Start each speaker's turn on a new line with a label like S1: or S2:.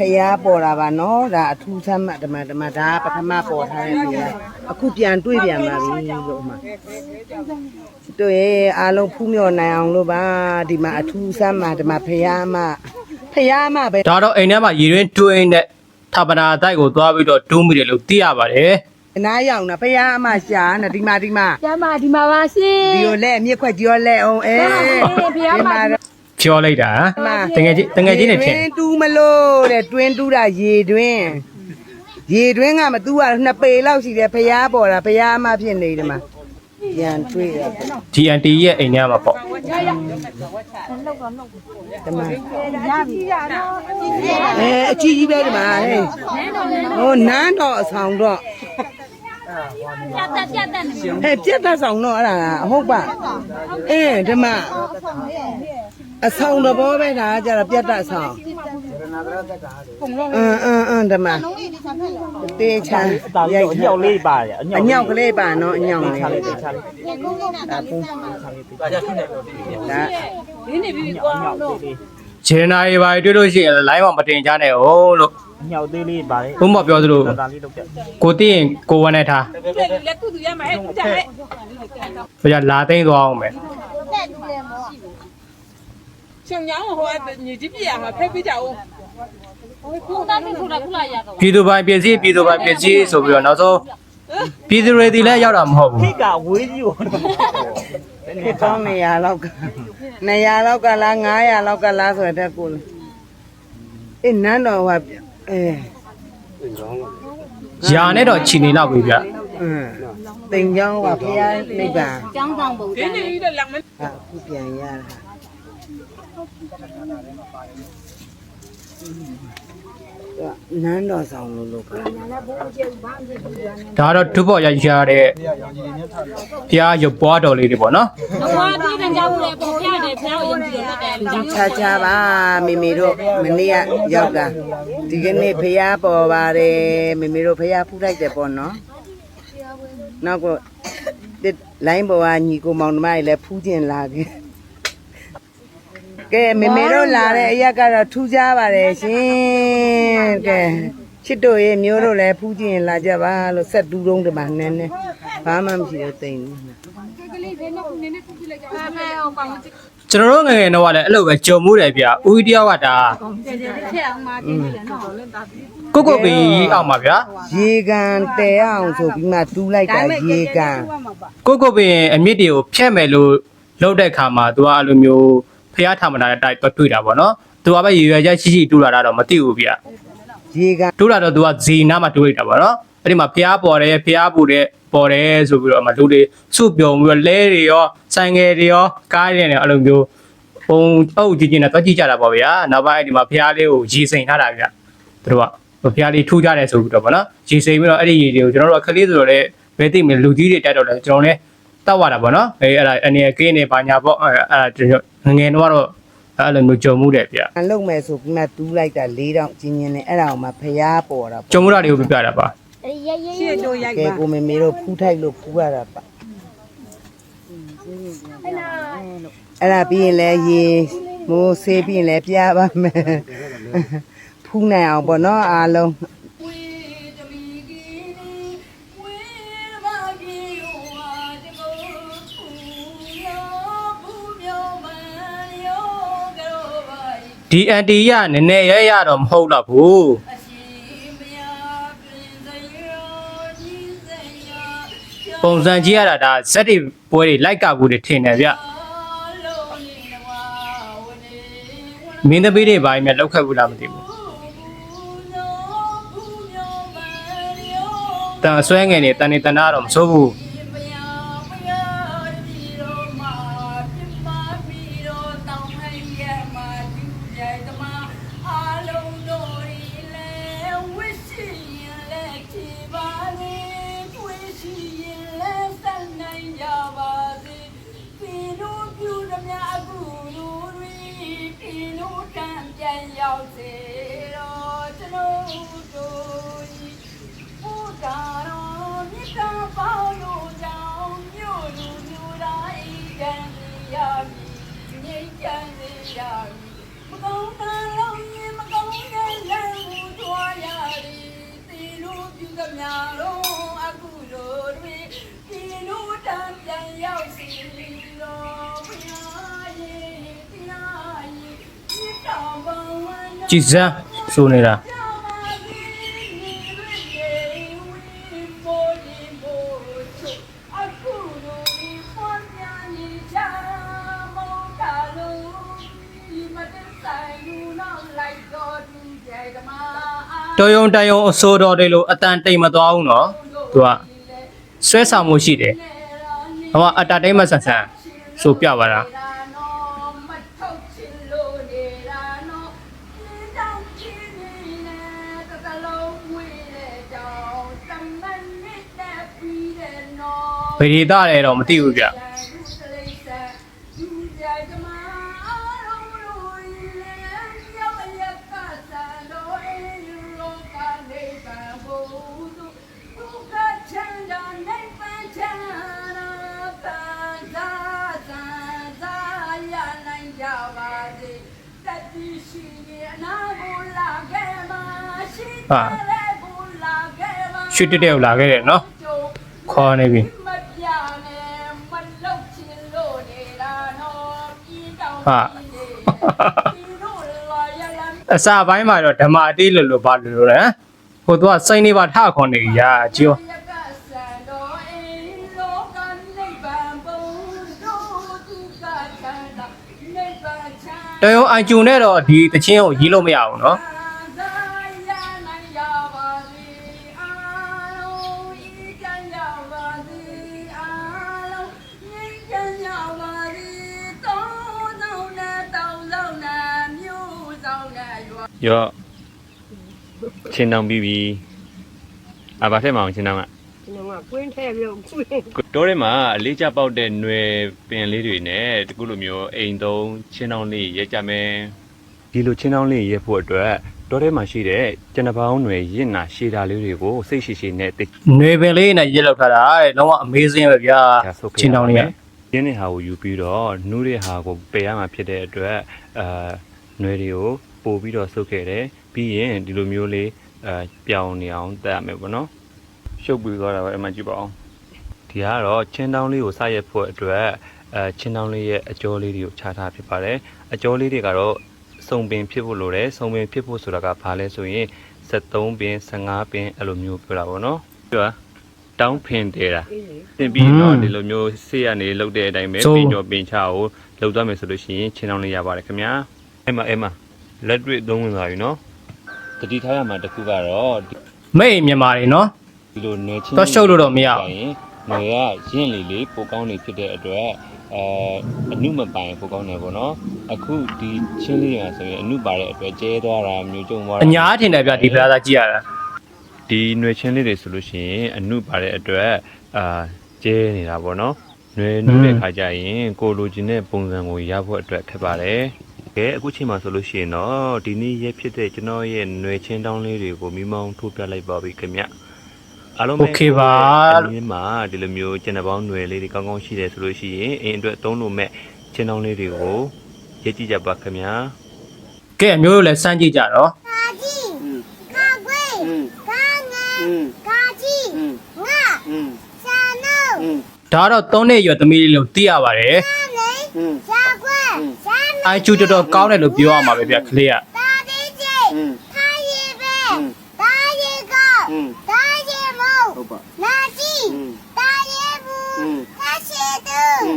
S1: ဖျားပေါ်တာပါနော်ဒါအထူးဆမ်းမှဓမ္မဓမ္မဒါပထမပေါ်ထားတဲ့ဖျားအခုပြန်တွေ့ပြန်ပါပြီလို့မှတို့ရဲ့အားလုံးဖူးမြော်နိုင်အောင်လို့ပါဒီမှာအထူးဆမ်းမှဓမ္မဖျားမှဖျားမှပဲ
S2: ဒါတော့အိမ်ထဲမှာရေရင်းတွင်းနဲ့ထာပနာတိုက်ကိုသွားပြီးတော့တူးမိတယ်လို့သိရပါတယ်
S1: အနားရောက်တာဖျားမှရှာနေဒီမှာဒီမှာ
S3: ကျမဒီမှာပါရှင်
S1: ဒီကိုလက်မြစ်ခွက်ကြောလက်အောင်အဲ
S3: ဖျားမှ
S2: ပြောလိုက်တာဟမ်တငယ်ချင်းတငယ်ချင်းနေဖြစ်
S1: တွင်းတူးမလို့တဲ့တွင်းတူးတာရေတွင်းရေတွင်းကမတူးရနှစ်ပေလောက်ရှိတယ်ဖျားပေါ်တာဖျားမှဖြစ်နေတယ်မှာပြန်တွေ့တာ
S2: GNT ရဲ့အိမ်ထဲမှာပေါ့
S1: ဒီမှာအဲအကြီးကြီးပဲဒီမှာဟဲ့ဟိုနန်းတော်အဆောင်တော့
S3: ပြတ်တက်ပြတ်တက်နေ
S1: ဟဲ့ပြက်သက်ဆောင်တော့အဲ့ဒါကအဟုတ်ပါအဲဒီမှာ အဆောင်တော့ဘောပဲဒါကကြတော့ပြက်သက်ဆောင်အင်းအင်းအင်းဒီမှာတေးချာရိုက်
S4: အညောက်လေးပါတယ်အညော
S1: အ
S4: က်
S1: ညောက်ကလေးပါနော်အညောက်လေး
S4: ချလေးချလေး
S1: ဒါ
S2: ဂျင်နာရီပါတွေ့လို့ရှိရင် line မှာမတင်ကြနဲ့ဟုတ်လို့
S4: အညောက်သေးလေးပါတယ်
S2: ဘုမပြောသလို
S4: ဒါလေးလုပ်ပြ
S2: ကိုသိရင်ကိုဝမ်းနဲ့ထား
S5: လက်ကုသူရမှာဟဲ့ကုကြဟဲ့
S2: ဘယ်လာသိမ်းသွားအောင်မယ်
S5: ရှင်ညောင်းဟိုကညီကြီးပြရမှာဖက်ပြကြအောင်
S3: ခုတာတိခုတာခုလာရတော့
S2: ပြည်သူပိုင်ပြည်စည်းပြည်သူပိုင်ပြည်စည်းဆိုပြီးတော့နောက်ဆုံးပြည်သူတွေဒီလည်းရောက်တာမဟုတ်ဘူး
S4: ခိကဝေးကြီးကို
S1: ဖြစ်တော့200လောက်က200လောက်ကလား900လောက်ကလားဆိုတဲ့ကိုအေးနန်းတော်ဟိုအဲ
S2: ယာနဲ့တော့ခြီနေလောက်ပြီဗျ
S1: အင်းတင်ကြောင်းကဘုရားနိဗ္ဗာန်
S3: ကျောင်းဆောင်ပုံစံ
S5: ဒီနေ့တော့လက်မ
S1: အခုပြန်ရတာ နန်းတော်ဆောင်လို့လို့ခါ
S2: ဒါကတော့ဒုဘောရရတဲ့ဘုရားရုပ်ပွားတော်လေးတွေပေါ့နော်
S3: တော့ဒီတန်ကြောက်လေပေါ်ပြတယ်ဖျားကိုယုံကြည်တယ်တက်တယ်
S1: ချာချာပါမိမိတို့မနေ့ကရောက်တာဒီကနေ့ဖះပေါ်ပါတယ်မိမိတို့ဖះဖူးလိုက်တယ်ပေါ့နော်နောက်ကလိုင်းပေါ်ကညီကိုမောင်နှမတွေလည်းဖူးကျင်လာခဲ့ ကဲမိမိတို့လာတဲ့အရက်ကတော့ထူးခြားပါတယ်ရှင်ကဲချစ်တို့ရဲ့မျိုးတို့လည်းဖူးကျင်လာကြပါလို့ဆက်တူးတုံးတမနဲ့နဲ့ဘာမှမရှိတော့တိမ်နေ
S2: ကျွန်တော်တို့ငယ်ငယ်တော့ကလည်းအဲ့လိုပဲကြုံမှုတယ်ဗျဦးကြီးတယောက်ကဒါကိုကိုပင်အောင်ပါဗျာ
S1: ရေကန်တဲအောင်ဆိုပြီးမှတူးလိုက်တာရေကန်
S2: ကိုကိုပင်အမြင့်တွေကိုဖျက်မယ်လို့လောက်တဲ့ခါမှာသူကအဲ့လိုမျိုး ဖះထာမနာတဲ့တိုက်တော့တွေ့တာပေါ့နော်သူကပဲရည်ရွယ်ချက်ရှိရှိတူလာတာတော့မသိဘူးဗျ
S1: ရေကန်
S2: တူလာတော့သူကဇီနာမှာတူလိုက်တာပေါ့နော်အဲ့ဒီမှာဖះပေါ်တယ်ဖះပူတယ်ပေါ်တယ်ဆိုပြီးတော့အမလူတွေစုပြုံပြီးတော့လဲတွေရောဆိုင်ငယ်တွေရောကားတွေနဲ့အဲ့လိုမျိုးပုံအုပ်ကြီးကြီးနဲ့တွက်ကြည့်ကြတာပေါ့ဗျာနောက်ပိုင်းဒီမှာဖះလေးကိုရီစိန်ထားတာဗျသူတို့ကဖះလေးထူးကြတယ်ဆိုပြီးတော့ပေါ့နော်ရီစိန်ပြီးတော့အဲ့ဒီရီတွေကိုကျွန်တော်တို့ကကလေးဆိုတော့လည်းဘယ်သိမလဲလူကြီးတွေတက်တော့လည်းကျွန်တော်လည်း တောက်ရတာပေါ့နော်အဲအဲ့ဒါအနေကင်းနေပါညာပေါ့အဲ့အဲ့ဒါငငယ်တော့တော့အဲ့လိုမျိုးကြုံမှုတယ်ဗျ
S1: အလုံးမဲ့ဆိုပြီးမှတူးလိုက်တာ၄တောင်ကျင်းကျင်းနဲ့အဲ့ဒါအောင်မှဖျားပေါ်တာ
S2: ကြုံမှုတာတွေကိုပြပြတာပါ
S3: ရဲရဲ
S5: ရှေ့တို့ရိုက်ကဲပါ
S1: ကိုမေမေတို့ဖူးထိုက်လို့ဖူးရတာပါအဲ့ဒါပြီးရင်လည်းရေမိုးဆေးပြီးရင်လည်းပြပါမယ်ဖူးနိုင်အောင်ပေါ့နော်အားလုံး
S2: ဒီ anti ရနည်းနည်းရရတော့မဟုတ်တော့ဘူးပုံစံကြည့်ရတာဒါဇက်တွေပွဲတွေလိုက်ကဘူးတွေထင်တယ်ဗျမင်းသမီးတွေဘာမှလောက်ခတ်ဘူးလားမသိဘူးတန်ဆွဲငယ်နေတန်နေတနာတော့မစိုးဘူး
S6: များတော့အခုလိုတွင်ဒီလိုတန်ပြန်ရောက်စီတော့ဘုရားရဲ့တရားရဲ့ဒီတော်ဘဝနဲ့
S2: ကြည်စမ်းဆိုနေတာ တော်ယုံတန်ယုံအစိုးတော်တွေလို့အတန်တိမ်မသွားဘူးနော်သူကဆွဲဆောင်မှုရှိတယ်ဟိုကအတာတိုင်းမဆန်ဆန်ဆိုပြပါလား
S6: မထုတ်ချင်လို့နေတာနော်ဒီတောင်ချင်းနေတဲ့တတလုံးဝေးတဲ့တောင်တမန်နဲ့တက်ပြီးတဲ့နော်
S2: ဗေဒီတာလည်းတော့မသိဘူးဗျ ဟာ
S6: တဲ့ကိုလာခဲ့မှာ
S2: ရွှေတက်တက်ကိုလာခဲ့တယ်နော်ခေါ်နေပြီ
S6: မပြနဲ့မလုတ်ချင်လို့နေတာနော်ပြီးတော့
S2: ဟာ
S6: ပြီးတော့လာရလာ
S2: အစာပိုင်းမှာတော့ဓမ္မအတေးလို့လို့ဘာလို့လို့လဲဟိုသူကစိတ်နေပါထခွန်နေကြီးရာကြည့်
S6: ရ တော်
S2: ယုံအိုင်ကျူနဲ့တော့ဒီတချင်းကိုရေးလို့မရဘူးနော်
S6: သာရနိုင်ရပါစေအားလုံးဤကံရပါစေအားလုံးဤကံရပါစေတောင်းဆောင်နဲ့တောင်းဆောင်နဲ့မြို့ဆောင်နဲ့ရွာ
S7: ရော့ချင်းတောင်ပြီးပြီအဘာထက်မအောင်ချင်းတောင်က
S3: ကျွန်တော်ကကွင်းထဲပြီးကွင်း
S7: တိုးထဲမှာအလေးချပေါက်တဲ့ຫນွယ်ပင်လေးတွေနဲ့တကူလိုမျိုးအိမ်သုံးချင်းတောင်လေးရဲကြမယ်ဒီလိုချင်းတောင်လေးရဲဖို့အတွက်တိုးထဲမှာရှိတဲ့ကျန်တပေါင်းຫນွယ်ရင့်နာရှည်တာလေးတွေကိုစိတ်ရှိရှိနဲ့တိတ်
S2: ຫນွေပင်လေးနဲ့ရေးလောက်ထားတာတဲ့လုံးဝ amazing ပဲဗျာ
S7: ချဆုပ်ခဲ့
S2: ချင်းတောင်လေးက
S7: ရင်းတဲ့ဟာကိုယူပြီးတော့နှူးတဲ့ဟာကိုပယ်ရမှာဖြစ်တဲ့အတွက်အာຫນွယ်တွေကိုပို့ပြီးတော့ဆုပ်ခဲ့တယ်ပြီးရင်ဒီလိုမျိုးလေးအာပြောင်းနေအောင်တက်ရမယ်ပေါ့နော် ရှုပ်ပြီးသွားတာပဲအမှန်ကြည့်ပါအောင်ဒီကတော့ချင်းတောင်းလေးကိုစရက်ဖို့အတွက်အဲချင်းတောင်းလေးရဲ့အကျော်လေးတွေကိုခြားထားဖြစ်ပါတယ်အကျော်လေးတွေကတော့စုံပင်ဖြစ်ဖို့လိုတယ်စုံပင်ဖြစ်ဖို့ဆိုတာကဘာလဲဆိုရင်73ပင်15ပင်အဲ့လိုမျိုးပြောတာပေါ့နော်ပြောတာတောင်းဖင်တယ်တာ
S3: အေးလေ
S7: သင်ပြီးတော့
S2: ဟွန်း
S7: ဒီလိုမျိုးဆေးရနေလုတ်တဲ့အတိုင်းပဲ
S2: ဆိုး
S7: ပြီးတော့ပင်ချကိုလုတ်သွားမယ်ဆိုလို့ရှိရင်ချင်းတောင်းလေးရပါတယ်ခင်ဗျာအဲ့မှာအဲ့မှာလက်တွေ့သုံးဝင်သွားပြီနော်တတိထားရမှာတစ်ခုကတော့ဒီ
S2: မိတ်မြန်မာတွေနော်
S7: ဒီလိုနေချင်း
S2: တော့ရှုပ်လို့တော့မရဘူး
S7: ရင်ငွေကရင့်လေလေပိုကောင်းနေဖြစ်တဲ့အတွက်အဲအနုမပိုင်ပိုကောင်းနေပေါ့နော်အခုဒီချင်းလေးရဆိုရင်အနုပါတဲ့အတွက်ကျဲသွားတာမျိုးကြုံသွားတာ
S2: အညာထင်တယ်ဗျဒီပလာသာကြည့်ရတာ
S7: ဒီຫນွေချင်းလေးတွေဆိုလို့ရှိရင်အနုပါတဲ့အတွက်အာကျဲနေတာပေါ့နော်ຫນွေနုတဲ့ခါကျရင်ကိုလိုချင်တဲ့ပုံစံကိုရဖို့အတွက်ခက်ပါတယ်ကဲအခုချိန်မှာဆိုလို့ရှိရင်တော့ဒီနေ့ရက်ဖြစ်တဲ့ကျွန်တော်ရဲ့ຫນွေချင်းတောင်းလေးတွေကိုမိမောင်းထိုးပြလိုက်ပါပြီခင်ဗျ အားလုံးပဲ
S2: Okay ပါ
S7: အင်းမှာဒီလိုမျိုးကျန်တဲ့ပေါင်းຫນွေလေးတွေကောင်းကောင်းရှိတယ်ဆိုလို့ရှိရင်အင်းအတွက်သုံးလို့မဲ့ချင်းတောင်းလေးတွေကိုရေးကြည့်ကြပါခင်ဗျာ
S2: ကဲအမျိုးတို့လည်းစမ်းကြည့်ကြတော့
S8: ကာကြီးကာကွေးကာငယ်ကာကြီးငါဆာနိုး
S2: ဒါကတော့သုံးနှစ်ရွယ်သမီးလေးလို့သိရပါတယ်
S8: ကာနေဇာကွဲဇာ
S2: အိုင်ကျူတော်တော်ကောင်းတယ်လို့ပြောရမှာပဲဗျကလေးက
S8: တာဒီဂျေထားရီပဲတာရီကောတာရီမို့နာကြီးတာရီဘူးတာရှိ တူ